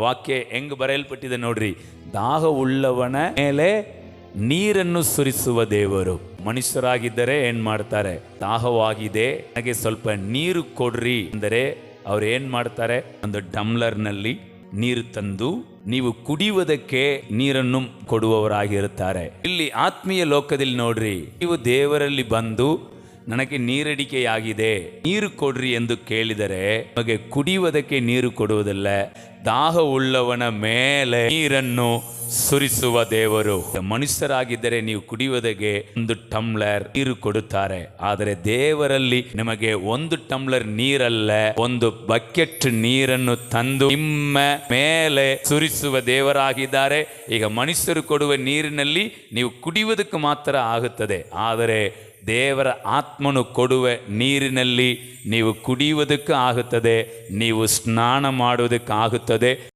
ವಾಕ್ಯ ಹೆಂಗ್ ಬರೆಯಲ್ಪಟ್ಟಿದೆ ನೋಡ್ರಿ. ದಾಹವುಳ್ಳವನ ಮೇಲೆ ನೀರನ್ನು ಸುರಿಸುವ ದೇವರು. ಮನುಷ್ಯರಾಗಿದ್ದರೆ ಏನ್ ಮಾಡ್ತಾರೆ? ದಾಹವಾಗಿದೆ. ನನಗೆ ಸ್ವಲ್ಪ ನೀರು ಕೊಡ್ರಿ. ಅಂದರೆ ಅವ್ರು ಏನ್ ಮಾಡ್ತಾರೆ? ಒಂದು ಡಮ್ಲರ್ನಲ್ಲಿ ನೀರು ತಂದು ನೀವು ಕುಡಿಯುವುದಕ್ಕೆ ನೀರನ್ನು ಕೊಡುವವರಾಗಿರುತ್ತಾರೆ. ಇಲ್ಲಿ ಆತ್ಮೀಯ ಲೋಕದಲ್ಲಿ ನೋಡ್ರಿ. ನೀವು ದೇವರಲ್ಲಿ ಬಂದು ನನಗೆ ನೀರಡಿಕೆಯಾಗಿದೆ ನೀರು ಕೊಡ್ರಿ ಎಂದು ಕೇಳಿದರೆ ನಮಗೆ ಕುಡಿಯುವುದಕ್ಕೆ ನೀರು ಕೊಡುವುದಲ್ಲ ದಾಹವುಳ್ಳವನ ಮೇಲೆ ನೀರನ್ನು ಸುರಿಸುವ ದೇವರು ಮನುಷ್ಯರಾಗಿದ್ದರೆ ನೀವು ಕುಡಿಯುವುದಕ್ಕೆ ಒಂದು ಟಮ್ಲರ್ ನೀರು ಕೊಡುತ್ತಾರೆ ಆದರೆ ದೇವರಲ್ಲಿ ನಿಮಗೆ ಒಂದು ಟಮ್ಲರ್ ನೀರಲ್ಲ ಒಂದು ಬಕೆಟ್ ನೀರನ್ನು ತಂದು ನಿಮ್ಮ ಮೇಲೆ ಸುರಿಸುವ ದೇವರಾಗಿದ್ದಾರೆ ಈಗ ಮನುಷ್ಯರು ಕೊಡುವ ನೀರಿನಲ್ಲಿ ನೀವು ಕುಡಿಯುವುದಕ್ಕೆ ಮಾತ್ರ ಆಗುತ್ತದೆ ಆದರೆ ದೇವರ ಆತ್ಮನು ಕೊಡುವ ನೀರಿನಲ್ಲಿ ನೀವು ಕುಡಿಯುವುದಕ್ಕೆ ಆಗುತ್ತದೆ ನೀವು ಸ್ನಾನ ಮಾಡುವುದಕ್ಕೆ ಆಗುತ್ತದೆ